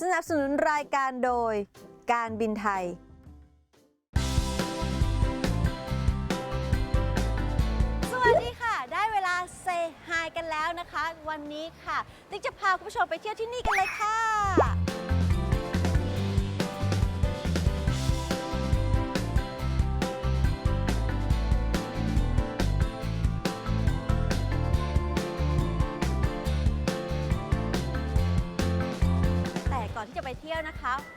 สนับสนุนรายการโดย การบินไทย สวัสดีค่ะ ได้เวลาเซฮายกันแล้วนะคะ วันนี้ค่ะ ติ๊กจะพาคุณผู้ชมไปเที่ยวที่นี่กันเลยค่ะ ที่จะไปเที่ยวนะคะ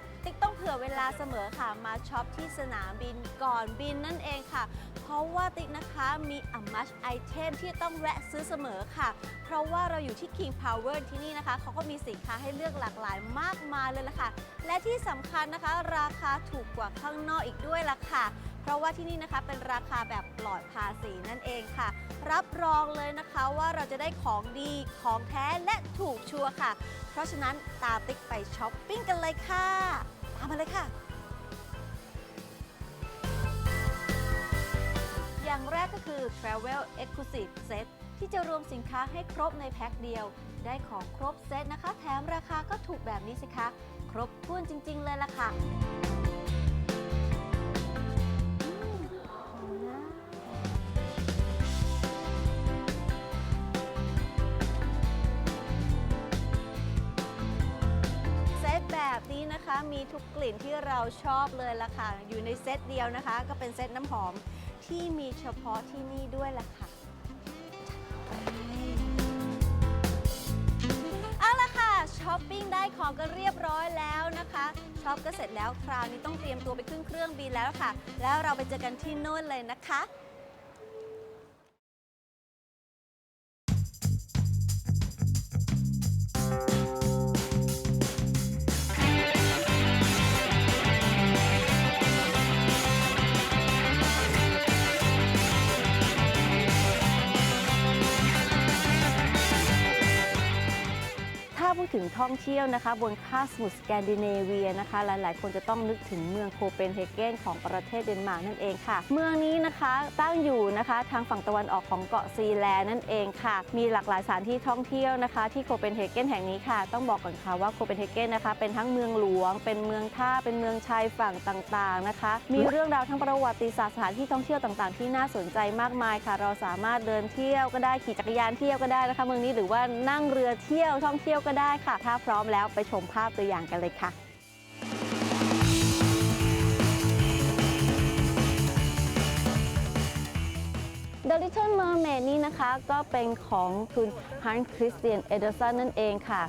ผื่อเวลาเสมอค่ะมาช็อปที่สนามบินก่อนบินนั่นเองค่ะ เพราะว่าติ๊กนะคะมีอัมมัชไอเทมที่ต้องแวะซื้อเสมอค่ะ เพราะว่าเราอยู่ที่ King Power ที่นี่นะคะเขาก็มีสินค้าให้เลือกหลากหลายมากมายเลยล่ะค่ะ และที่สำคัญนะคะ ราคาถูกกว่าข้างนอกอีกด้วยล่ะค่ะเพราะว่าที่นี่นะคะเป็นราคาแบบปลอดภาษีนั่นเองค่ะ รับรองเลยนะคะว่าเราจะได้ของดีของแท้และถูกชัวร์ค่ะ เพราะฉะนั้นตามติ๊กไปช้อปปิ้งกันเลยค่ะ ตามมาเลยค่ะ อย่างแรกก็คือ Travel Exclusive Set ที่จะรวมสินค้าให้ครบในแพ็คเดียว ได้ของครบเซตนะคะ แถมราคาก็ถูกแบบนี้สิคะ ครบถ้วนจริง ๆ เลยล่ะค่ะ มีทุกกลิ่นที่เราชอบเลยล่ะค่ะ อยู่ในเซตเดียวนะคะ ก็เป็นเซตน้ำหอมที่มีเฉพาะที่นี่ด้วยล่ะค่ะเอาละค่ะช้อปปิ้งได้ของก็เรียบร้อยแล้วนะคะช็อปก็เสร็จแล้วคราวนี้ต้องเตรียมตัวไปขึ้นเครื่องบินแล้วค่ะ แล้วเราไปเจอกันที่โน่นเลยนะคะ ถึงท่องเที่ยวนะคะ บนคาสมุทรสแกนดิเนเวียนะคะ หลายๆ คนจะต้องนึกถึงเมืองโคเปนเฮเกนของประเทศเดนมาร์กนั่นเองค่ะ เมืองนี้นะคะตั้งอยู่นะคะทางฝั่งตะวันออกของเกาะซีแลนด์นั่นเองค่ะ มีหลากหลายสถานที่ท่องเที่ยวนะคะ ที่โคเปนเฮเกนแห่งนี้ค่ะ ต้องบอกก่อนค่ะว่าโคเปนเฮเกนนะคะเป็นทั้งเมืองหลวง เป็นเมืองท่าเป็นเมืองชายฝั่งต่างๆนะคะ มีเรื่องราวทั้งประวัติศาสตร์สถานที่ท่องเที่ยวต่างๆ ที่น่าสนใจมากมายค่ะ เราสามารถเดินเที่ยวก็ได้ขี่จักรยานเที่ยวก็ได้นะคะ เมืองนี้หรือว่านั่งเรือเที่ยวท่องเที่ยวก็ได้ค่ะ ถ้าพร้อมแล้วไปชมภาพตัวอย่างกันเลยค่ะ The Little Mermaid นี่นะคะก็เป็นของคุณฮันคริสเตียนเอเดอร์สันนั่นเองค่ะ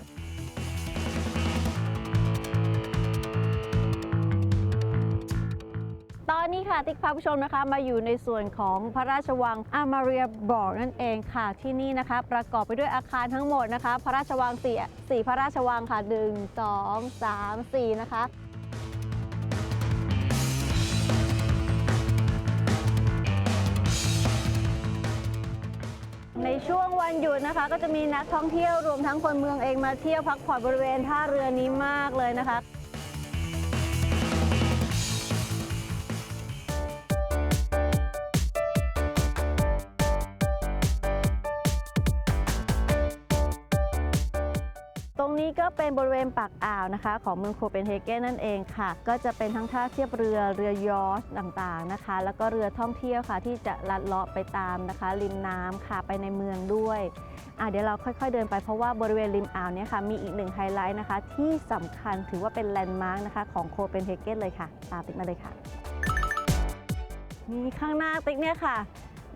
ตอนนี้ค่ะติ๊กพาผู้ชมนะคะมาอยู่ในส่วนของพระราชวังอามาเรียบอร์นั่นเองค่ะที่นี่นะคะ ประกอบไปด้วยอาคารทั้งหมดนะคะ พระราชวังสี่สี่พระราชวังค่ะ1 2 3 4นะคะในช่วงวันหยุดนะคะก็จะมีนักท่องเที่ยวรวมทั้งคนเมืองเองมาเที่ยวพักผ่อนบริเวณท่าเรือนี้มากเลยนะคะ เป็นบริเวณปากอ่าวนะคะ ของเมืองโคเปนเฮเกนนั่นเองค่ะ ก็จะเป็นทั้งท่าเทียบเรือเรือยอชต่างๆนะคะ แล้วก็เรือท่องเที่ยวค่ะ ที่จะลัดเลาะไปตามนะคะ ริมน้ำค่ะไปในเมืองด้วย่ะเดี๋ยวเราค่อยๆเดินไปเพราะว่าบริเวณริมอ่าวเนี่ยค่ะมีอีกหนึ่งไฮไลท์นะคะ ที่สำคัญถือว่าเป็นแลนด์มาร์กนะคะของโคเปนเฮเกนเลยค่ะ ตามติดมาเลยค่ะ นี่ข้างหน้าติ๊กเนี่ยค่ะ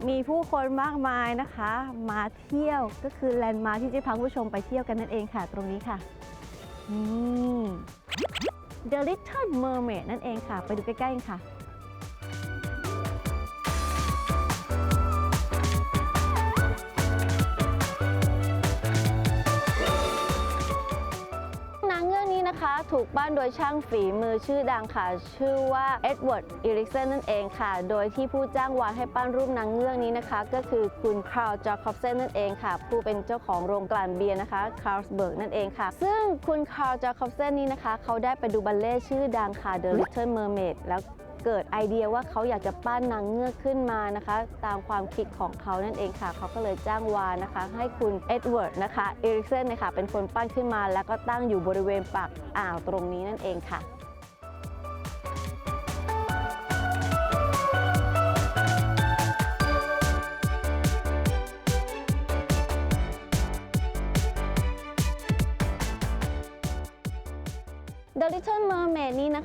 มีผู้คนมากมายนะคะ มาเที่ยวก็คือแลนด์มาร์คที่จะพาผู้ชมไปเที่ยวกันนั่นเองค่ะ ตรงนี้ค่ะ The Little Mermaid นั่นเองค่ะ ไปดูใกล้ๆกันค่ะ ถูกปั้นโดยช่างฝีมือชื่อดังค่ะ ชื่อว่าเอ็ดเวิร์ดอิริกเซนนั่นเองค่ะ โดยที่ผู้จ้างวานให้ปั้นรูปนางเงือกนี้นะคะ ก็คือคุณคาร์ลจอคอบเซนนั่นเองค่ะ ผู้เป็นเจ้าของโรงกลั่นเบียร์นะคะคาร์ลสเบิร์กนั่นเองค่ะ ซึ่งคุณคาร์ลจอคอบเซนนี้นะคะ เขาได้ไปดูบัลเล่ชื่อดังค่ะ The Little Mermaid แล้ว เกิดไอเดียว่าเขาอยากจะปั้นนางเงือกขึ้นมานะคะ ตามความคิดของเขานั่นเองค่ะ เขาก็เลยจ้างวานนะคะ ให้คุณเอ็ดเวิร์ดนะคะเอริกเซนนะคะเป็นคนปั้นขึ้นมา แล้วก็ตั้งอยู่บริเวณปากอ่าวตรงนี้นั่นเองค่ะ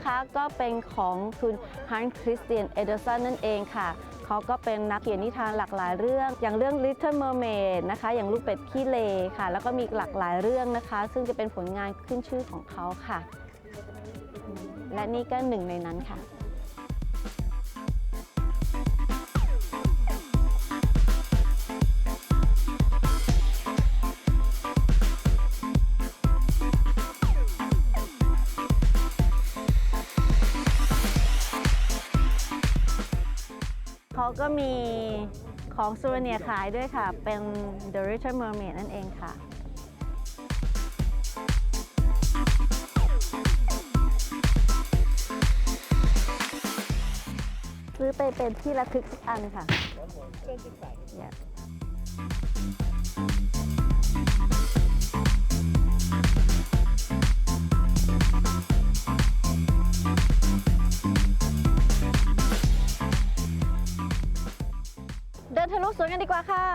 นะคะก็เป็นของคุณฮันคริสเตียนเอเดอร์สันนั่นเองค่ะเขาก็เป็นนักเขียนนิทานหลากหลายเรื่อง อย่างเรื่อง Little Mermaid นะคะ อย่างลูกเป็ดขี้เลค่ะ แล้วก็มีหลากหลายเรื่องนะคะ ซึ่งจะเป็นผลงานขึ้นชื่อของเขาค่ะ และนี่ก็หนึ่งในนั้นค่ะ ก็มีของซูเวเนียร์ขายด้วยค่ะ เป็น The Little Mermaid นั่นเองค่ะ ซื้อไปเป็นที่ระทึกทุกอันค่ะ Yes สวนกันดีกว่าค่ะ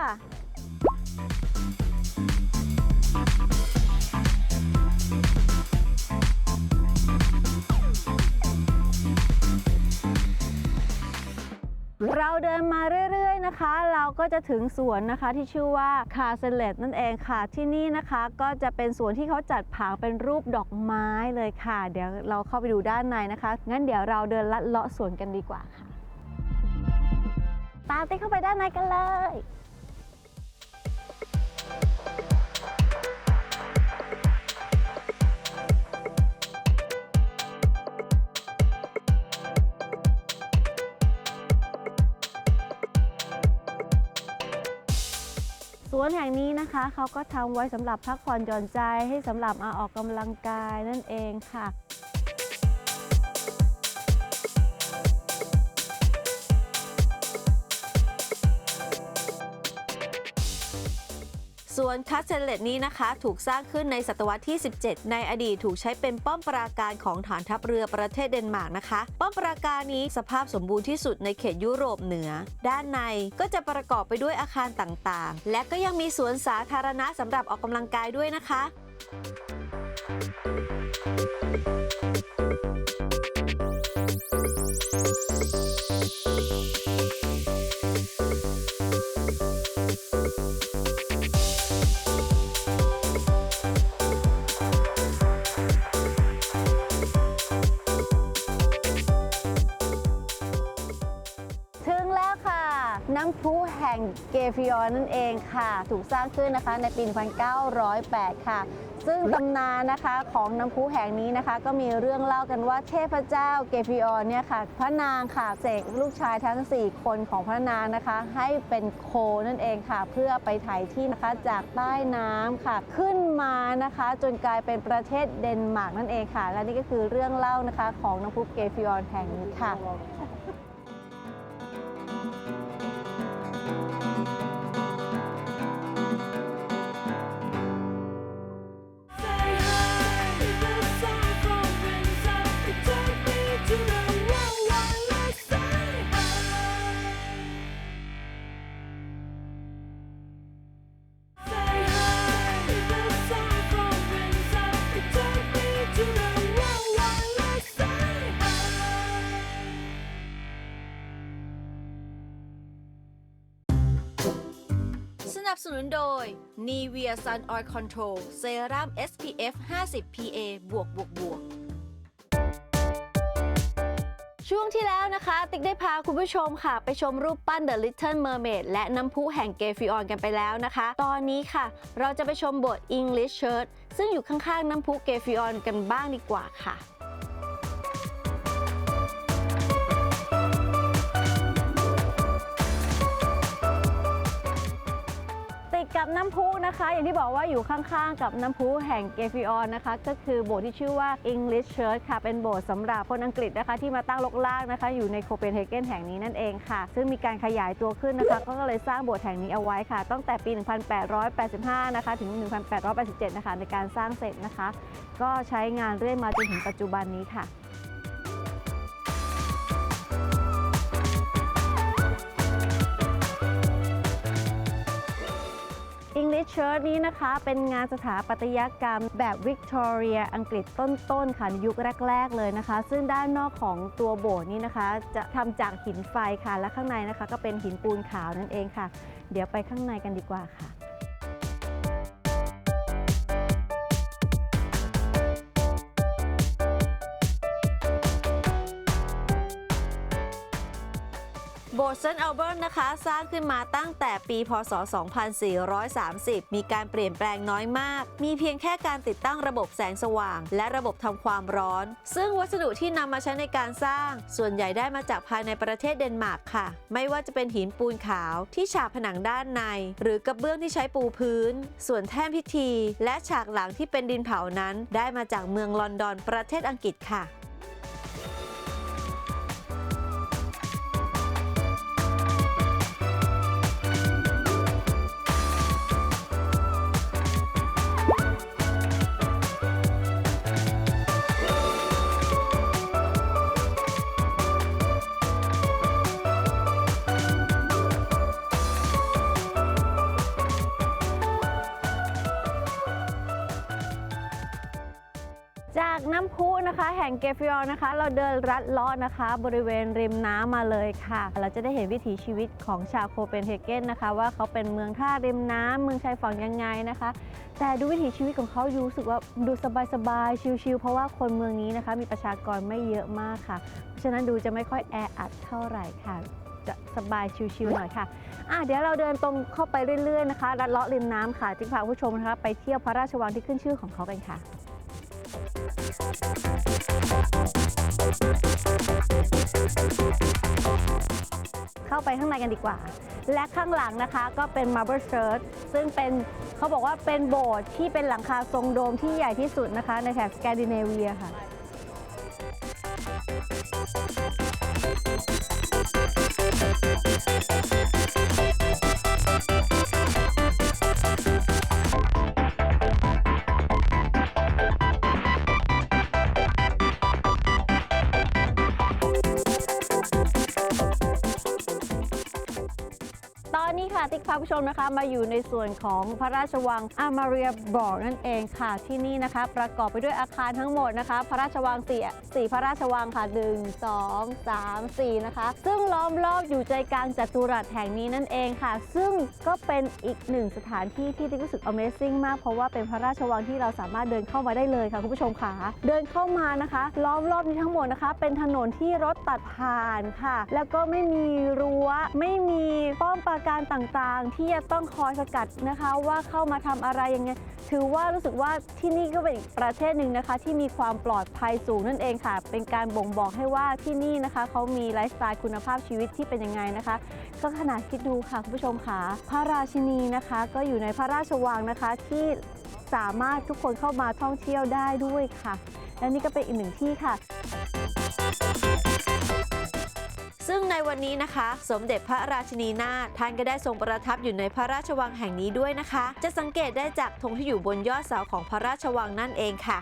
เราเดินมาเรื่อยๆนะคะ เราก็จะถึงสวนนะคะที่ชื่อว่าคาเซเลตนั่นเองค่ะ ที่นี่นะคะก็จะเป็นสวนที่เขาจัดผางเป็นรูปดอกไม้เลยค่ะ เดี๋ยวเราเข้าไปดูด้านในนะคะ งั้นเดี๋ยวเราเดินลัดเลาะสวนกันดีกว่าค่ะ ตามติ๊กเข้าไปด้านในกันเลย สวนแห่งนี้นะคะเขาก็ทำไว้สำหรับพักผ่อนหย่อนใจให้สำหรับมาออกกำลังกายนั่นเองค่ะ ส่วนคัสเซเลตนี้นะคะ ถูกสร้างขึ้นในศตวรรษที่ 17 ในอดีตถูกใช้เป็นป้อมปราการของฐานทัพเรือประเทศเดนมาร์กนะคะ ป้อมปราการนี้สภาพสมบูรณ์ที่สุดในเขตยุโรปเหนือ ด้านในก็จะประกอบไปด้วยอาคารต่างๆ และก็ยังมีสวนสาธารณะสำหรับออกกำลังกายด้วยนะคะ เกฟิออนนั่นเองค่ะ ถูกสร้างขึ้นนะคะในปี 1908 ค่ะ ซึ่งตำนานนะคะของน้ำพุแห่งนี้นะคะ ก็มีเรื่องเล่ากันว่าเทพเจ้าเกฟิออนเนี่ยค่ะ พระนางค่ะเสกลูกชายทั้ง 4 คนของพระนางนะคะ ให้เป็นโคนั่นเองค่ะ เพื่อไปถ่ายที่นะคะจากใต้น้ำค่ะ ขึ้นมานะคะ จนกลายเป็นประเทศเดนมาร์กนั่นเองค่ะ และนี่ก็คือเรื่องเล่านะคะของน้ำพุเกฟิออนแห่งนี้ค่ะ นุนโดย Nivea Sun Oil Control Serum SPF 50 PA บวกบวกบวกช่วงที่แล้วนะคะ ติ๊กได้พาคุณผู้ชมค่ะ ไปชมรูปปั้น The Little Mermaid และน้ำพุแห่งเกฟิออนกันไปแล้วนะคะ ตอนนี้ค่ะ เราจะไปชมบสถ์ English Church ซึ่งอยู่ข้างๆ น้ำพุเกฟิออนกันบ้างดีกว่าค่ะ กับน้ำพุนะคะ อย่างที่บอกว่าอยู่ข้างๆ กับน้ำพุแห่งเกฟิออนนะคะ ก็คือโบสถ์ที่ชื่อว่า English Church ค่ะ เป็นโบสถ์สำหรับคนอังกฤษนะคะ ที่มาตั้งลกลากนะคะ อยู่ในโคเปนเฮเกนแห่งนี้นั่นเองค่ะ ซึ่งมีการขยายตัวขึ้นนะคะ ก็เลยสร้างโบสถ์แห่งนี้เอาไว้ค่ะ ตั้งแต่ปี 1885 นะคะ ถึง 1887 นะคะ ในการสร้างเสร็จนะคะ ก็ใช้งานเรื่อยมาจนถึงปัจจุบันนี้ค่ะ English Church นี้นะคะ เป็นงานสถาปัตยกรรมแบบวิกตอเรียอังกฤษต้นๆค่ะในยุคแรก ๆ เลยนะคะ ซึ่งด้านนอกของตัวโบสถ์นี้นะคะ จะทำจากหินไฟค่ะและข้างในนะคะ ก็เป็นหินปูนขาวนั่นเองค่ะ เดี๋ยวไปข้างในกันดีกว่าค่ะ เซนต์อัลเบิร์ตนะคะ สร้างขึ้นมาตั้งแต่ปีพศ 2430 มีการเปลี่ยนแปลงน้อยมาก มีเพียงแค่การติดตั้งระบบแสงสว่าง และระบบทำความร้อน ซึ่งวัสดุที่นำมาใช้ในการสร้าง ส่วนใหญ่ได้มาจากภายในประเทศเดนมาร์กค่ะ ไม่ว่าจะเป็นหินปูนขาวที่ฉาบผนังด้านใน หรือกระเบื้องที่ใช้ปูพื้น ส่วนแท่นพิธี และฉากหลังที่เป็นดินเผานั้น ได้มาจากเมืองลอนดอนประเทศอังกฤษค่ะ ข่งเกฟิออนนะคะ เราเดินรัดเลาะนะคะ บริเวณริมน้ำมาเลยค่ะ เราจะได้เห็นวิถีชีวิตของชาวโคเปนเฮเกนนะคะ ว่าเขาเป็นเมืองท่าริมน้ำเมืองชายฝั่งยังไงนะคะ แต่ดูวิถีชีวิตของเขาดูรู้สึกว่าดูสบายๆชิลๆเพราะว่าคนเมืองนี้นะคะ มีประชากรไม่เยอะมากค่ะ เพราะฉะนั้นดูจะไม่ค่อยแออัดเท่าไหร่ค่ะจะสบายชิลๆหน่อยค่ะอะ เดี๋ยวเราเดินตรงเข้าไปเรื่อยๆนะคะรัดเลาะริมน้ำค่ะ จึงพาผู้ชมนะคะไปเที่ยวพระราชวังที่ขึ้นชื่อของเขากันค่ะ เข้าไปข้างในกันดีกว่า และข้างหลังนะคะก็เป็น Marble Church ซึ่งเป็นเขาบอกว่าเป็นโบสถ์ที่เป็นหลังคาทรงโดมที่ใหญ่ที่สุดนะคะ ในแถบสแกนดิเนเวียค่ะต ติ๊กพาผู้ชมนะคะมาอยู่ในส่วนของพระราชวังอามาเรียบอร์นั่นเองค่ะที่นี่นะคะ ประกอบไปด้วยอาคารทั้งหมดนะคะ พระราชวังสี่สี่พระราชวังค่ะ1 2 3 4นะคะ ซึ่งล้อมรอบอยู่ใจกลางจัตุรัสแห่งนี้นั่นเองค่ะ ซึ่งก็เป็นอีกหนึ่งสถานที่ที่ติ๊กรู้สึก Amazing มาก เพราะว่าเป็นพระราชวังที่เราสามารถเดินเข้ามาได้เลยค่ะคุณผู้ชมค่ะเดินเข้ามานะคะ ล้อมรอบนี้ทั้งหมดนะคะ เป็นถนนที่รถตัดผ่านค่ะ แล้วก็ไม่มีรั้วไม่มีป้อมปราการต่างๆที่จะต้องคอยสกัดนะคะว่าเข้ามาทำอะไรยังไงถือว่ารู้สึกว่าที่นี่ก็เป็นอีกประเทศหนึ่งนะคะ ที่มีความปลอดภัยสูงนั่นเองค่ะ เป็นการบ่งบอกให้ว่าที่นี่นะคะเขามีไลฟ์สไตล์คุณภาพชีวิตที่เป็นยังไงนะคะ ก็ขนาดคิดดูค่ะคุณผู้ชมค่ะ พระราชินีนะคะ ก็อยู่ในพระราชวังนะคะที่สามารถทุกคนเข้ามาท่องเที่ยวได้ด้วยค่ะ และนี่ก็เป็นอีกหนึ่งที่ค่ะ ในวันนี้นะคะ สมเด็จพระราชินีนาถท่านก็ได้ทรงประทับอยู่ในพระราชวังแห่งนี้ด้วยนะคะ จะสังเกตได้จากธงที่อยู่บนยอดเสาของพระราชวังนั่นเองค่ะ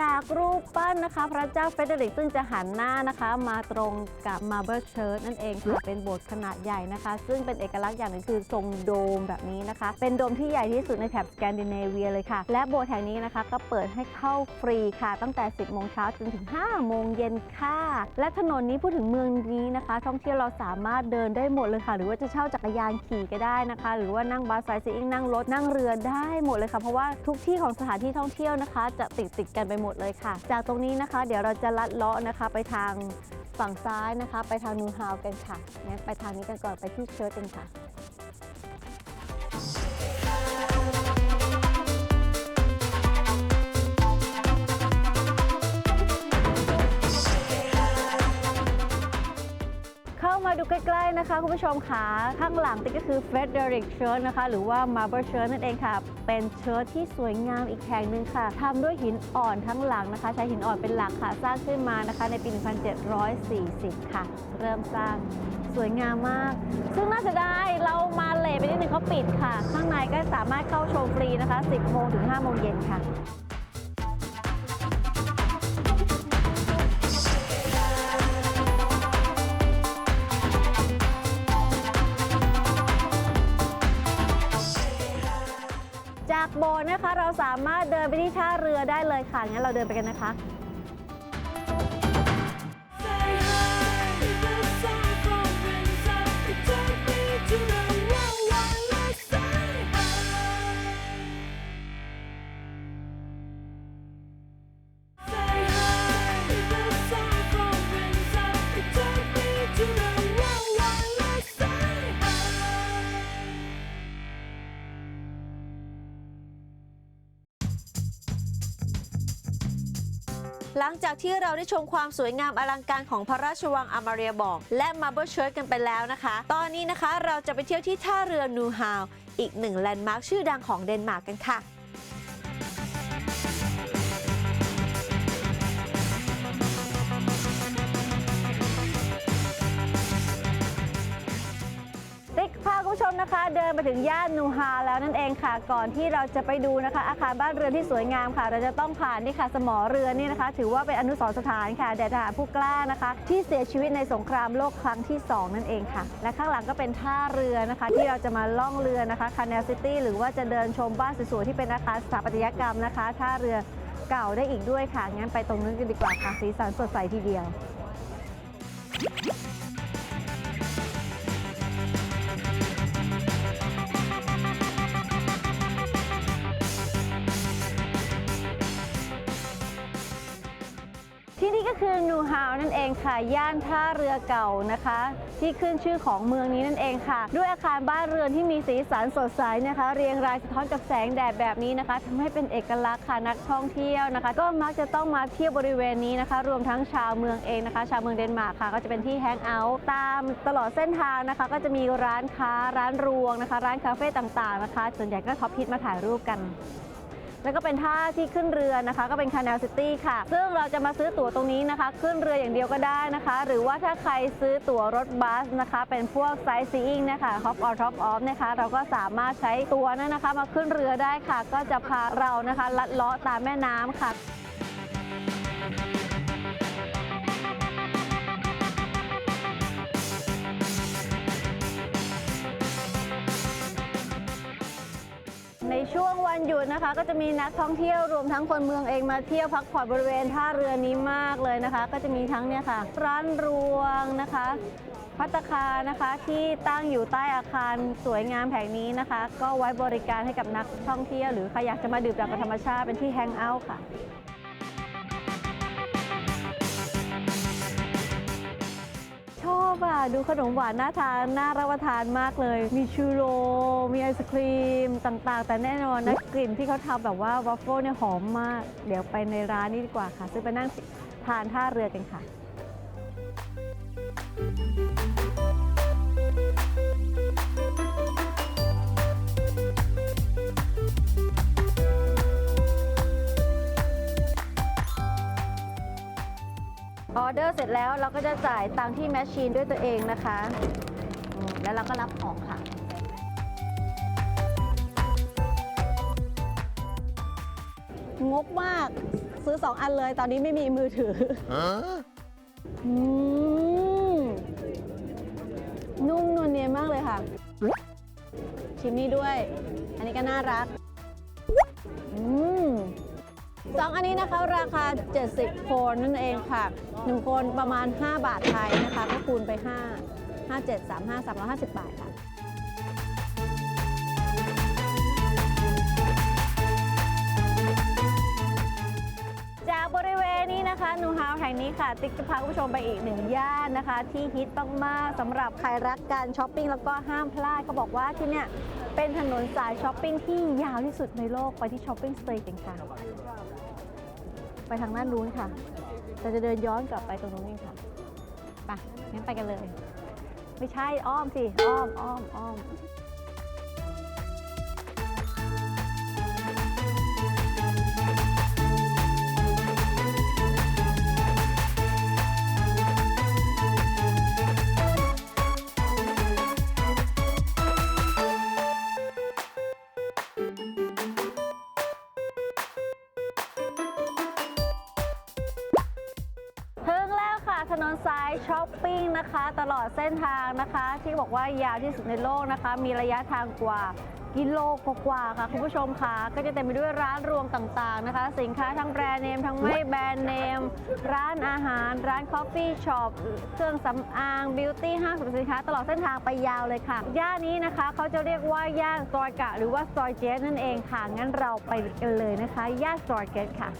จากรูปปั้นนะคะ พระเจ้าเฟเดริกซึ่งจะหันหน้านะคะ มาตรงกับมา b บ r เชิร์ h นั่นเองค่ะเป็นโบสถ์ขนาดใหญ่นะคะ ซึ่งเป็นเอกลักษณ์อย่างหนึ่งคือทรงโดมแบบนี้นะคะ เป็นโดมที่ใหญ่ที่สุดในแถบสแกนดิเนเวียเลยค่ะ และโบสถ์แห่งนี้นะคะก็เปิดให้เข้าฟรีค่ะ ตั้งแต่ 10 โมงเช้าจนถึง 5 โมงเย็นค่ะ และถนนนี้พูดถึงเมืองนี้นะคะ ท่องเที่ยวเราสามารถเดินได้หมดเลยค่ะ หรือว่าจะเช่าจักรยานขี่ก็ได้นะคะ หรือว่านั่งบัสไซซิ่งนั่งรถนั่งเรือได้หมดเลยค่ะเพราะว่าทุกที่ของสถานที่ท่องเที่ยวนะคะ จะติดติดกันไปหมดเลยค่ะ จากตรงนี้นะคะ เดี๋ยวเราจะลัดเลาะนะคะ ไปทางฝั่งซ้ายนะคะ ไปทางนูฮาวกันค่ะงั้นไปทางนี้กันก่อนไปที่เชิร์ตกันค่ะ มาดูใกล้ๆนะคะคุณผู้ชมค่ะข้างหลังนี่ก็คือ Frederick Church นะคะ หรือว่า Marble Church นั่นเองค่ะ เป็นเชิร์ชที่สวยงามอีกแห่งหนึ่งค่ะทำด้วยหินอ่อนทั้งหลังนะคะ ใช้หินอ่อนเป็นหลักค่ะ สร้างขึ้นมานะคะ ในปี 1740 ค่ะ เริ่มสร้างสวยงามมาก ซึ่งน่าจะได้เรามาเลทไปนิดนึงเขาปิดค่ะ ข้างในก็สามารถเข้าชมฟรีนะคะ 10โมงถึง5โมงเย็นค่ะ โบนะคะ เราสามารถเดินไปที่ท่าเรือได้เลยค่ะงั้นเราเดินไปกันนะคะ หลังจากที่เราได้ชมความสวยงามอลังการของพระราชวังอามาเรียบอก และมาเบิลเชิร์กันไปแล้วนะคะ ตอนนี้นะคะเราจะไปเที่ยวที่ท่าเรือนูฮาวอีกหนึ่งแลนด์มาร์คชื่อดังของเดนมาร์กกันค่ะ นะคะเดินไปถึงย่านนูฮาแล้วนั่นเองค่ะ ก่อนที่เราจะไปดูนะคะ อาคารบ้านเรือนที่สวยงามค่ะ เราจะต้องผ่านนี่ค่ะสมอเรือนนี่นะคะ ถือว่าเป็นอนุสรณ์สถานค่ะแด่ทหารผู้กล้านะคะ ที่เสียชีวิตในสงครามโลกครั้งที่ 2 นั่นเองค่ะ และข้างหลังก็เป็นท่าเรือนะคะ ที่เราจะมาล่องเรือนะคะคา n น l ซิตี้หรือว่าจะเดินชมบ้านสวยๆที่เป็นอาคารสถาปัตยกรรมนะคะท่าเรือเก่าได้อีกด้วยค่ะงั้นไปตรงนู้นกันดีกว่าค่ะสีสันสดใสทีเดียว คือนูฮาวนั่นเองค่ะ ย่านท่าเรือเก่านะคะ ที่ขึ้นชื่อของเมืองนี้นั่นเองค่ะ ด้วยอาคารบ้านเรือนที่มีสีสันสดใสนะคะ เรียงรายสะท้อนกับแสงแดดแบบนี้นะคะทำให้เป็นเอกลักษณ์ค่ะนักท่องเที่ยวนะคะ ก็มักจะต้องมาเที่ยวบริเวณนี้นะคะ รวมทั้งชาวเมืองเองนะคะ ชาวเมืองเดนมาร์กค่ะ ก็จะเป็นที่แฮงเอาท์ตามตลอดเส้นทางนะคะ ก็จะมีร้านค้าร้านรวงนะคะ ร้านคาเฟ่ต่างๆนะคะ ส่วนใหญ่ก็ท็อปฮิตมาถ่ายรูปกัน แล้วก็เป็นท่าที่ขึ้นเรือนะคะ ก็เป็นคา n น l ซิตี้ค่ะ ซึ่งเราจะมาซื้อตั๋วตรงนี้นะคะ ขึ้นเรืออย่างเดียวก็ได้นะคะ หรือว่าถ้าใครซื้อตั๋วรถบัสนะคะ เป็นพวกไซส์ซีอิงนะคะฮอปออท็อปออฟนะคะ เราก็สามารถใช้ตั๋วนั้นนะคะ มาขึ้นเรือได้ค่ะ ก็จะพาเรานะคะ ลัดเลาะตามแม่น้ำค่ะ วันหยุดนะคะ ก็จะมีนักท่องเที่ยวรวมทั้งคนเมืองเองมาเที่ยวพักผ่อนบริเวณท่าเรือนี้มากเลยนะคะ ก็จะมีทั้งเนี่ยค่ะ ร้านรวงนะคะพัตคานะคะที่ตั้งอยู่ใต้อาคารสวยงามแห่งนี้นะคะ ก็ไว้บริการให้กับนักท่องเที่ยวหรือใครอยากจะมาดื่มด่ำกับธรรมชาติเป็นที่แฮงเอาท์ค่ะ อบอะ ดูขนมหวานน่าทานน่ารับประทานมากเลย มีชูโร มีไอศครีมต่างๆ แต่แน่นอนนะกลิ่นที่เขาทำแบบว่าวอฟเฟิลเนี่ยหอมมาก เดี๋ยวไปในร้านนี้ดีกว่าค่ะ ซึ่งไปนั่งทานท่าเรือกันค่ะ ออเดอร์เสร็จแล้วเราก็จะจ่ายตังค์ที่แมชชีนด้วยตัวเองนะคะอืมแล้วเราก็รับของค่ะ งกมากซื้อ 2 อันเลยตอนนี้ไม่มีมือถืออืมนุ่มนวลเนียนมากเลยค่ะ ชิมนี่ด้วย อันนี้ก็น่ารักอืม สองอันนี้นะคะราคา 70โคนนั่นเองค่ะ1โคนประมาณ 5 บาทไทยนะคะ ก็คูณไป 5 5 7 3 5 350 บาทค่ะจากบริเวณนี้นะคะนูฮาวแห่งนี้ค่ะ ติ๊กจะพาคุณผู้ชมไปอีกหนึ่งย่านนะคะ ที่ฮิตมากๆสำหรับใครรักการช้อปปิ้งแล้วก็ห้ามพลาดเขาบอกว่าที่เนี่ยเป็นถนนสายช้อปปิ้งที่ยาวที่สุดในโลกไปที่ช้อปปิ้งสตรีทกันค่ะ ไปทางด้านนู้นค่ะแต่จะเดินย้อนกลับไปตรงนู้นเองค่ะไปงั้นไปกันเลย ไม่ใช่อ้อมสิ อ้อมอ้อมอ้อม ช้อปปิ้งนะคะ ตลอดเส้นทางนะคะ ที่บอกว่ายาวที่สุดในโลกนะคะ มีระยะทางกว่ากิโลกว่าๆค่ะคุณผู้ชมค่ะ ก็จะเต็มไปด้วยร้านรวงต่างๆนะคะ สินค้าทั้งแบรนด์เนมทั้งไม่แบรนด์เนม ร้านอาหาร ร้านคอฟฟี่ช็อปเครื่องสำอางบิวตี้ห้างสรรพสินค้าตลอดเส้นทางไปยาวเลยค่ะ ย่านนี้นะคะเขาจะเรียกว่าย่านซอยกะ หรือว่าซอยเจสนั่นเองค่ะงั้นเราไปกันเลยนะคะ ย่านซอยเจสค่ะ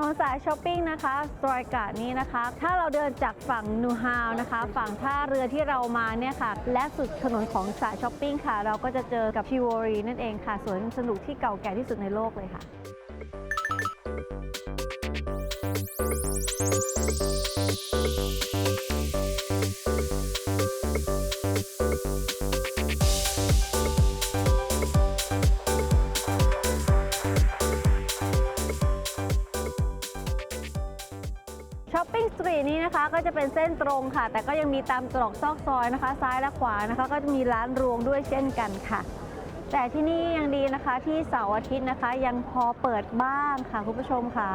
นนสายช้อปปิ้งนะคะสตรอยกาดนี้นะคะ ถ้าเราเดินจากฝั่งนูฮาวนะคะ ฝั่งท่าเรือที่เรามาเนี่ยค่ะ และสุดถนนของสายช้อปปิ้งค่ะ เราก็จะเจอกับชิวอรีนั่นเองค่ะสวนสนุกที่เก่าแก่ที่สุดในโลกเลยค่ะ เป็นเส้นตรงค่ะ แต่ก็ยังมีตามตรอกซอกซอยนะคะ ซ้ายและขวานะคะ ก็จะมีร้านรวงด้วยเช่นกันค่ะ แต่ที่นี่ยังดีนะคะที่เสาร์อาทิตย์นะคะ ยังพอเปิดบ้างค่ะคุณผู้ชมค่ะ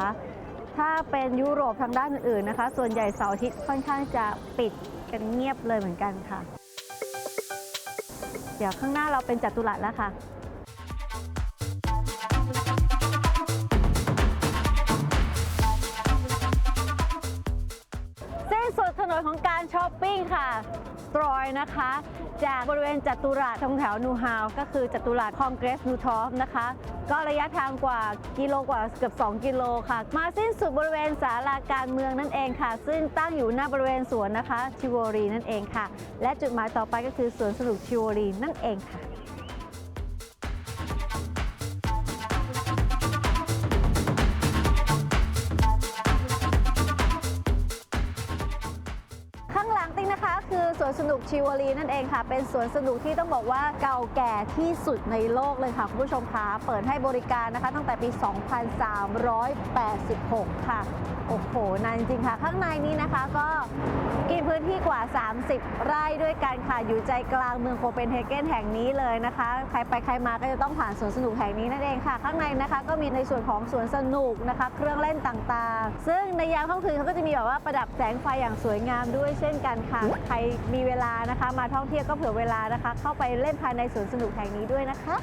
ถ้าเป็นยุโรปทางด้านอื่นๆนะคะ ส่วนใหญ่เสาร์อาทิตย์ค่อนข้างจะปิดกันเงียบเลยเหมือนกันค่ะ เดี๋ยวข้างหน้าเราเป็นจัตุรัสแล้วค่ะานช้อปปิ้งค่ะตรอยนะคะ จากบริเวณจัตุรัสตรงแถวนูฮาวก็คือจัตุรัสคองเกรสนูทอฟนะคะ ก็ระยะทางกว่ากิโลกว่าเกือบ 2 กิโลค่ะ มาสิ้นสุดบริเวณศาลาการเมืองนั่นเองค่ะ ซึ่งตั้งอยู่หน้าบริเวณสวนนะคะชิวอรีนั่นเองค่ะ และจุดหมายต่อไปก็คือสวนสนุกชิวอรีนั่นเองค่ะ วนสนุกชิวารีนั่นเองค่ะ เป็นสวนสนุกที่ต้องบอกว่าเก่าแก่ที่สุดในโลกเลยค่ะ คุณผู้ชมคะเปิดให้บริการนะคะ ตั้งแต่ปี 2386 ค่ะ โอ้โห นานจริงๆค่ะ ข้างในนี้นะคะก็กินพื้นที่กว่า 30 ไร่ด้วยกันค่ะ อยู่ใจกลางเมืองโคเปนเฮเกนแห่งนี้เลยนะคะ ใครไปใครมาก็จะต้องผ่านสวนสนุกแห่งนี้นั่นเองค่ะ ข้างในนะคะก็มีในส่วนของสวนสนุกนะคะ เครื่องเล่นต่างๆ ซึ่งในยามค่ำคืนเขาก็จะมีแบบว่าประดับแสงไฟอย่างสวยงามด้วยเช่นกันค่ะ ใครมีเวลานะคะ มาท่องเที่ยวก็เผื่อเวลานะคะ เข้าไปเล่นภายในสวนสนุกแห่งนี้ด้วยนะคะ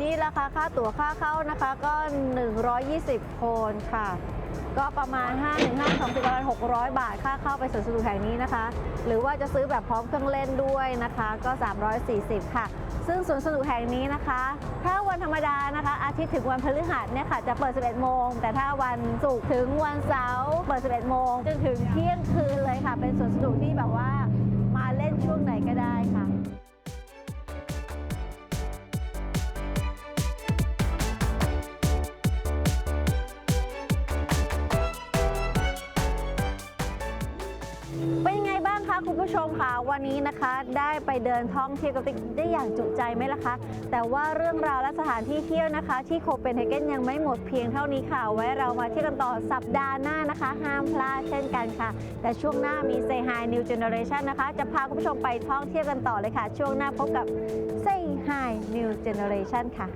นี่ราคาค่าตั๋วค่าเข้านะคะก็ 120โคนค่ะ ก็ประมาณ 5 1 5 2 0ประมาณ600 บาท ค่าเข้าไปสวนสนุกแห่งนี้นะคะ หรือว่าจะซื้อแบบพร้อมเครื่องเล่นด้วยนะคะ ก็ 340 ค่ะ ซึ่งสวนสนุกแห่งนี้นะคะ ถ้าวันธรรมดานะคะ อาทิตย์ถึงวันพฤหัสเนี่ยค่ะ จะเปิด 11 โมง แต่ถ้าวันศุกร์ถึงวันเสาร์เปิด 11 โมงจนถึงเที่ยงคืนเลยค่ะ เป็นสวนสนุกที่แบบว่ามาเล่นช่วงไหนก็ได้ค่ะ คุณผู้ชมค่ะวันนี้นะคะได้ไปเดินท่องเที่ยวกับติ๊กได้อย่างจุใจไหมล่ะคะแต่ว่าเรื่องราวและสถานที่เที่ยวนะคะ ที่โคเปนเฮเกนยังไม่หมดเพียงเท่านี้ค่ะ ไว้เรามาเที่ยวกันต่อสัปดาห์หน้านะคะ ห้ามพลาดเช่นกันค่ะ แต่ช่วงหน้ามี Say Hi New Generation นะคะ จะพาคุณผู้ชมไปท่องเที่ยวกันต่อเลยค่ะ ช่วงหน้าพบกับ Say Hi New Generation ค่ะ